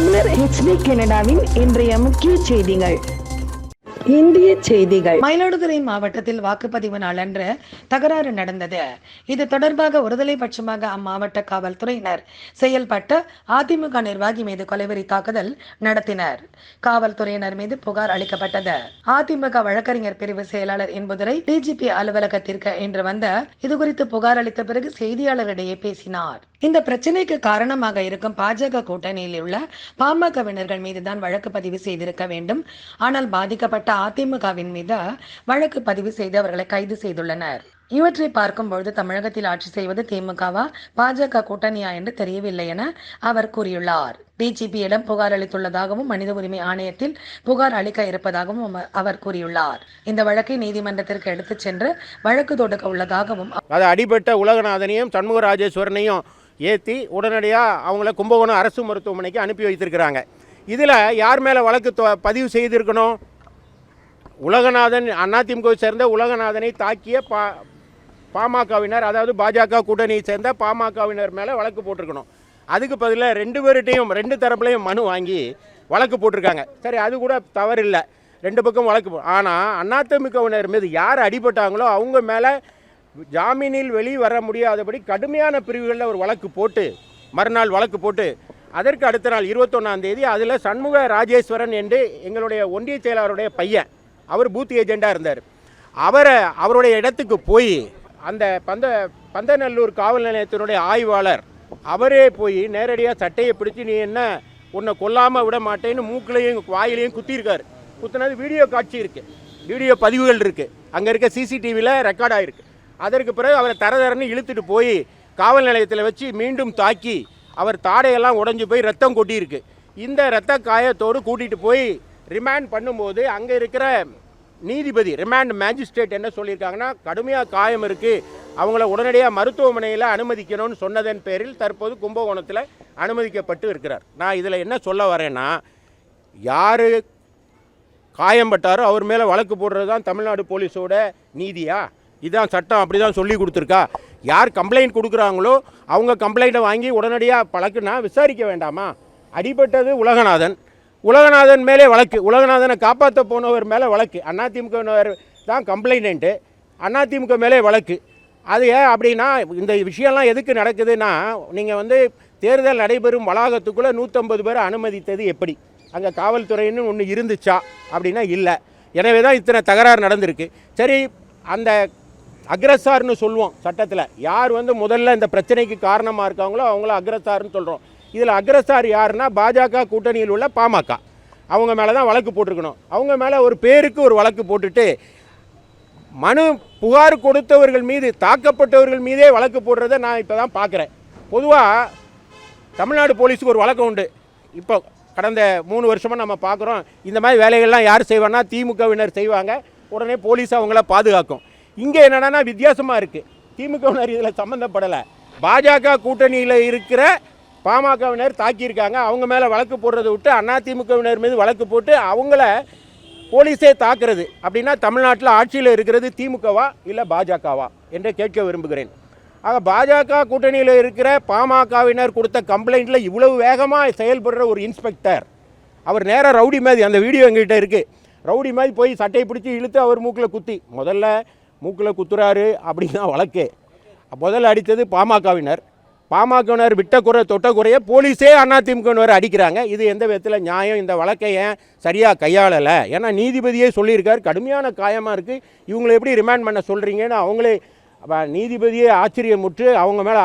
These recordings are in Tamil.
தமிழர் ஹெச்டி கனடாவின் இன்றைய முக்கிய செய்திகள். இந்திய செய்திகள். மயிலாடுதுறை மாவட்டத்தில் வாக்குப்பதிவு நாளன்று தகராறு நடந்தது. இது தொடர்பாக ஒருதலை பட்சமாக அம்மாவட்ட காவல்துறையினர் செயல்பட்ட அதிமுக நிர்வாகி மீது கொலைவெறி தாக்குதல் நடத்தினர். காவல்துறையினர் மீது புகார் அளிக்கப்பட்டது. அதிமுக வழக்கறிஞர் பிரிவு செயலாளர் என்பதுரை டிஜிபி அலுவலகத்திற்கு இன்று வந்த இதுகுறித்து புகார் அளித்த பிறகு செய்தியாளரிடையே பேசினார். இந்த பிரச்சனைக்கு காரணமாக இருக்கும் பாஜக கூட்டணியில் உள்ள பாமகவினர்கள் மீதுதான் வழக்கு பதிவு செய்திருக்க வேண்டும். ஆனால் பாதிக்கப்பட்ட அதிமுகவின் மீது வழக்கு பதிவு செய்து அவர்களை கைது செய்துள்ளனர். இவற்றை பார்க்கும்பொழுது தமிழகத்தில் ஆட்சி செய்வது திமுகவா பாஜக கூட்டணியா என்று தெரியவில்லை என அவர் கூறியுள்ளார். டிஜிபியிடம் புகார் அளித்துள்ளதாகவும் மனித உரிமை ஆணையத்தில் புகார் அளிக்க இருப்பதாகவும் அவர்- அவர் கூறியுள்ளார். இந்த வழக்கை நீதிமன்றத்திற்கு எடுத்துச் சென்று வழக்கு தொடுக்க உள்ளதாகவும் அது அடிபட்ட உலகநாதனையும் சண்முக ராஜேஸ்வரனையும் ஏற்றி உடனடியாக அவங்கள கும்பகோணம் அரசு மருத்துவமனைக்கு அனுப்பி வைத்திருக்கிறாங்க. இதில் யார் மேலே வழக்கு தொ- பதிவு செய்திருக்கணும்? உலகநாதன் அதிமுகவை சேர்ந்த உலகநாதனை தாக்கிய பா பாமகவினர் அதாவது பாஜக கூட்டணியை சேர்ந்த பாமகவினர் மேலே வழக்கு போட்டிருக்கணும். அதுக்கு பதிலாக ரெண்டு பேர்கிட்டையும் ரெண்டு தரப்புலையும் மனு வாங்கி வழக்கு போட்டிருக்காங்க. சரி அது கூட தவறில்லை. ரெண்டு பக்கம் வழக்கு ஆனால் அதிமுகவினர் மீது யார் அடிபட்டாங்களோ அவங்க மேலே ஜாமீனில் வெளி வர முடியாதபடி கடுமையான பிரிவுகளில் ஒரு வழக்கு போட்டு மறுநாள் வழக்கு போட்டு அதற்கு அடுத்த நாள் இருபத்தொன்னாம் தேதி அதில் சண்முக ராஜேஸ்வரன் என்று எங்களுடைய ஒன்றிய செயலாளருடைய பையன் அவர் பூத் ஏஜெண்டாக இருந்தார். அவரை அவருடைய இடத்துக்கு போய் அந்த பந்த பந்தநல்லூர் காவல் நிலையத்தினுடைய ஆய்வாளர் அவரே போய் நேரடியாக சட்டையை பிடிச்சி நீ என்ன உன்னை கொல்லாமல் விட மாட்டேன்னு மூக்கிலையும் வாயிலையும் குத்தியிருக்கார். குத்தினது வீடியோ காட்சி இருக்குது வீடியோ பதிவுகள் இருக்குது அங்கே இருக்க சிசிடிவியில் ரெக்கார்ட் ஆகிருக்கு அதற்கு பிறகு அவரை தர தரன்னு இழுத்துட்டு போய் காவல் நிலையத்தில் வச்சு மீண்டும் தாக்கி அவர் தாடையெல்லாம் உடைஞ்சு போய் ரத்தம் கொட்டியிருக்கு. இந்த ரத்த காயத்தோடு கூட்டிகிட்டு போய் ரிமாண்ட் பண்ணும்போது அங்கே இருக்கிற நீதிபதி ரிமாண்ட் மேஜிஸ்ட்ரேட் என்ன சொல்லியிருக்காங்கன்னா கடுமையாக காயம் இருக்குது அவங்கள உடனடியாக மருத்துவமனையில் அனுமதிக்கணும்னு சொன்னதன் பேரில் தற்போது கும்பகோணத்தில் அனுமதிக்கப்பட்டு இருக்கிறார். நான் இதில் என்ன சொல்ல வரேன்னா யார் காயம்பட்டாரோ அவர் மேலே வழக்கு போடுறது தான் தமிழ்நாடு போலீஸோட நீதியா? இதான் சட்டம் அப்படி தான் சொல்லி கொடுத்துருக்கா. யார் கம்ப்ளைண்ட் கொடுக்குறாங்களோ அவங்க கம்ப்ளைண்ட்டை வாங்கி உடனடியாக பழக்குனா விசாரிக்க வேண்டாமா? அடிபட்டது உலகநாதன். உலகநாதன் மேலே வழக்கு. உலகநாதனை காப்பாற்ற போனவர் மேலே வழக்கு. அதிமுகவினர் தான் கம்ப்ளைண்ட்டு அதிமுக மேலே வழக்கு. அது ஏன் அப்படின்னா இந்த விஷயம்லாம் எதுக்கு நடக்குதுன்னா நீங்கள் வந்து தேர்தல் நடைபெறும் வளாகத்துக்குள்ளே நூற்றம்பது பேரை அனுமதித்தது எப்படி? அங்கே காவல்துறைன்னு ஒன்று இருந்துச்சா? அப்படின்னா இல்லை. எனவே தான் இத்தனை தகராறு நடந்திருக்கு. சரி அந்த அக்ரஸார்னு சொல்லுவோம் சட்டத்தில். யார் வந்து முதல்ல இந்த பிரச்சனைக்கு காரணமாக இருக்காங்களோ அவங்கள அக்ரஸார்னு சொல்கிறோம் இதில் அக்ரஸார் யாருன்னா பாஜக கூட்டணியில் உள்ள பாமக. அவங்க மேலே தான் வழக்கு போட்டிருக்கணும். அவங்க மேலே ஒரு பேருக்கு ஒரு வழக்கு போட்டுட்டு மனு புகார் கொடுத்தவர்கள் மீது தாக்கப்பட்டவர்கள் மீதே வழக்கு போடுறதை நான் இப்போ தான் பார்க்குறேன் பொதுவாக தமிழ்நாடு போலீஸுக்கு ஒரு வழக்கம் உண்டு. இப்போ கடந்த மூணு வருஷமாக நம்ம பார்க்குறோம் இந்த மாதிரி வேலைகள்லாம் யார் செய்வான்னா திமுகவினர் செய்வாங்க. உடனே போலீஸ் அவங்கள பாதுகாக்கும். இங்கே என்னென்னா வித்தியாசமாக இருக்குது திமுகவினர் இதில் சம்மந்தப்படலை பாஜக கூட்டணியில் இருக்கிற பாமகவினர் தாக்கியிருக்காங்க. அவங்க மேலே வழக்கு போடுறதை விட்டு அதிமுகவினர் மீது வழக்கு போட்டு அவங்கள போலீஸே தாக்குறது. அப்படின்னா தமிழ்நாட்டில் ஆட்சியில் இருக்கிறது திமுகவா இல்லை பாஜகவா என்று கேட்க விரும்புகிறேன். ஆக பாஜக கூட்டணியில் இருக்கிற பாமகவினர் கொடுத்த கம்ப்ளைண்ட்டில் இவ்வளவு வேகமாக செயல்படுற ஒரு இன்ஸ்பெக்டர் அவர் நேராக ரவுடி மாதிரி அந்த வீடியோ எங்ககிட்ட இருக்குது ரவுடி மாதிரி போய் சட்டையை பிடிச்சி இழுத்து அவர் மூக்கில் குத்தி. முதல்ல மூக்கில் குத்துறாரு அப்படின்னா வழக்கே. முதல்ல அடித்தது பாமகவினர். பாமகவினர் விட்ட குறை தொட்ட குறைய போலீஸே அதிமுகவினர் அடிக்கிறாங்க. இது எந்த விதத்தில் நியாயம்? இந்த வழக்கை ஏன் சரியாக கையாளலை? ஏன்னா நீதிபதியே சொல்லியிருக்கார். கடுமையான காயமாக இருக்குது இவங்களை எப்படி ரிமாண்ட் பண்ண சொல்கிறீங்கன்னு அவங்களே நீதிபதியே ஆச்சரியமுற்று அவங்க மேலே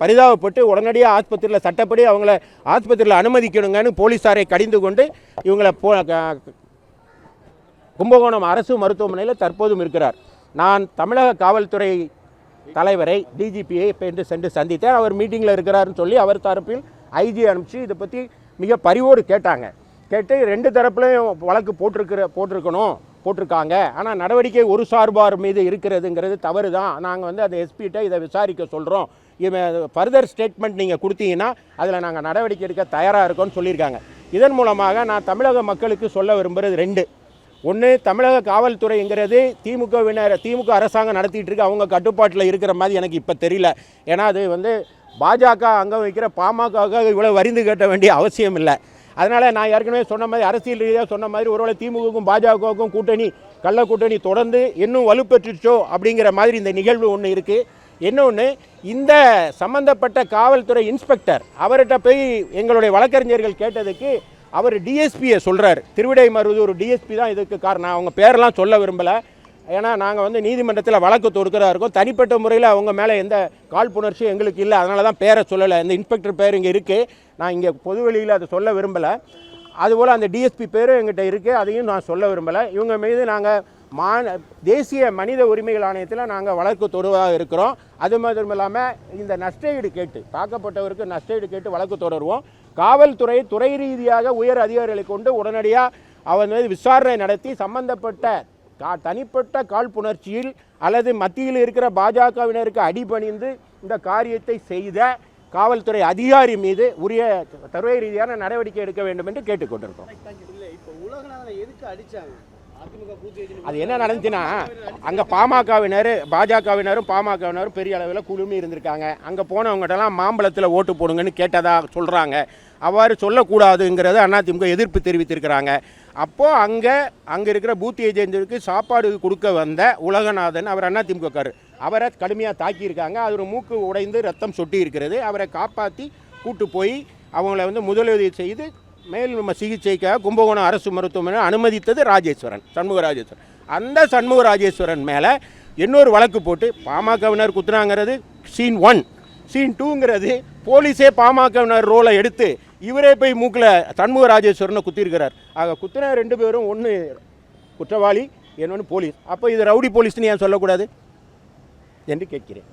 பரிதாபப்பட்டு உடனடியாக ஆஸ்பத்திரியில் சட்டப்படி அவங்கள ஆஸ்பத்திரியில் அனுமதிக்கணுங்கன்னு போலீஸாரை கடிந்து கொண்டு இவங்களை போ கும்பகோணம் அரசு மருத்துவமனையில் தற்போதும் இருக்கிறார். நான் தமிழக காவல்துறை தலைவரை டிஜிபியை இப்போ என்று சென்று சந்தித்தேன். அவர் மீட்டிங்கில் இருக்கிறாருன்னு சொல்லி அவர் தரப்பில் ஐஜி அனுப்பிச்சு இதை பற்றி மிக பரிவோடு கேட்டாங்க. கேட்டு ரெண்டு தரப்புலையும் வழக்கு போட்டிருக்கிற போட்டிருக்கணும் போட்டிருக்காங்க. ஆனால் நடவடிக்கை ஒரு சார்பார் மீது இருக்கிறதுங்கிறது தவறு தான் நாங்கள் வந்து அந்த எஸ்பிகிட்ட இதை விசாரிக்க சொல்கிறோம் இவன் ஃபர்தர் ஸ்டேட்மெண்ட் நீங்கள் கொடுத்தீங்கன்னா அதில் நாங்கள் நடவடிக்கை எடுக்க தயாராக இருக்கோம்னு சொல்லியிருக்காங்க. இதன் மூலமாக நான் தமிழக மக்களுக்கு சொல்ல விரும்புகிறது ரெண்டு. ஒன்று தமிழக காவல்துறைங்கிறது திமுகவினர் திமுக அரசாங்கம் நடத்திட்டு இருக்கு அவங்க கட்டுப்பாட்டில் இருக்கிற மாதிரி எனக்கு இப்போ தெரியல. ஏன்னா அது வந்து பாஜக அங்கே வைக்கிற பாமகவுக்கு இவ்வளோ வரிந்து கட்ட வேண்டிய அவசியம் இல்லை. அதனால் நான் ஏற்கனவே சொன்ன மாதிரி அரசியல் ரீதியாக சொன்ன மாதிரி ஒருவேளை திமுகவுக்கும் பாஜகவுக்கும் கூட்டணி கள்ள கூட்டணி தொடர்ந்து இன்னும் வலுப்பெற்றுச்சோ அப்படிங்கிற மாதிரி இந்த நிகழ்வு ஒன்று இருக்குது இன்னொன்று இந்த சம்பந்தப்பட்ட காவல்துறை இன்ஸ்பெக்டர் அவர்கிட்ட போய் எங்களுடைய வழக்கறிஞர்கள் கேட்டதுக்கு அவர் டிஎஸ்பியை சொல்கிறார் திருவிடை மருவது ஒரு டிஎஸ்பி தான் இதுக்கு காரணம். அவங்க பேரெலாம் சொல்ல விரும்பலை. ஏன்னா நாங்கள் வந்து நீதிமன்றத்தில் வழக்கு தொடுக்கிறதா இருக்கோம். தனிப்பட்ட முறையில் அவங்க மேலே எந்த காழ்ப்புணர்ச்சியும் எங்களுக்கு இல்லை. அதனால தான் பேரை சொல்லலை. இந்த இன்ஸ்பெக்டர் பேர் இங்கே இருக்குது நான் இங்கே பொதுவெளியில் அதை சொல்ல விரும்பலை. அதுபோல் அந்த டிஎஸ்பி பேரும் எங்கிட்ட இருக்குது அதையும் நான் சொல்ல விரும்பலை. இவங்க மீது நாங்கள் மான தேசிய மனித உரிமைகள் ஆணையத்தில் நாங்கள் வழக்கு தொடுவதாக இருக்கிறோம். அது மட்டும் இல்லாமல் இந்த நஷ்டஈடு கேட்டு தாக்கப்பட்டவருக்கு நஷ்டஈடு கேட்டு வழக்கு தொடருவோம். காவல்துறை துறை ரீதியாக உயர் அதிகாரிகளை கொண்டு உடனடியாக அவர் மீது விசாரணை நடத்தி சம்பந்தப்பட்ட கா தனிப்பட்ட காழ்ப்புணர்ச்சியில் அல்லது மத்தியில் இருக்கிற பாஜகவினருக்கு அடிபணிந்து இந்த காரியத்தை செய்த காவல்துறை அதிகாரி மீது உரிய தருவை ரீதியான நடவடிக்கை எடுக்க வேண்டும் என்று கேட்டுக்கொண்டிருக்கோம். அது என்ன நடந்துச்சுன்னா அங்கே பாமகவினர் பாஜகவினரும் பாமகவினரும் பெரிய அளவில் குழுமி இருந்திருக்காங்க. அங்கே போனவங்ககிட்டலாம் மாம்பழத்தில் ஓட்டு போடுங்கன்னு கேட்டதாக சொல்கிறாங்க அவ்வாறு சொல்லக்கூடாதுங்கிறது அதிமுக எதிர்ப்பு தெரிவித்திருக்கிறாங்க. அப்போது அங்கே அங்கே இருக்கிற பூத் ஏஜென்ட்டுக்கு சாப்பாடு கொடுக்க வந்த உலகநாதன் அவர் அதிமுகக்காரு அவரை கடுமையாக தாக்கியிருக்காங்க. அவர் மூக்கு உடைந்து ரத்தம் சொட்டி இருக்கிறது அவரை காப்பாற்றி கூட்டு போய் அவங்கள வந்து முதலுதவி செய்து மேல் நம்ம சிகிச்சைக்காக கும்பகோணம் அரசு மருத்துவமனை அனுமதித்தது ராஜேஸ்வரன் சண்முக ராஜேஸ்வரன். அந்த சண்முக ராஜேஸ்வரன் மேலே இன்னொரு வழக்கு போட்டு பாமகவினர் குத்துனாங்கிறது சீன் ஒன் சீன் டூங்கிறது போலீஸே பாமகவினர் ரோலை எடுத்து இவரே போய் மூக்கில் சண்முக ராஜேஸ்வரனை குத்திருக்கிறார் ஆக குத்துன ரெண்டு பேரும் ஒன்று குற்றவாளி என்னொன்று போலீஸ். அப்போ இது ரவுடி போலீஸ்னு ஏன் சொல்லக்கூடாது? என்று கேட்கிறேன்.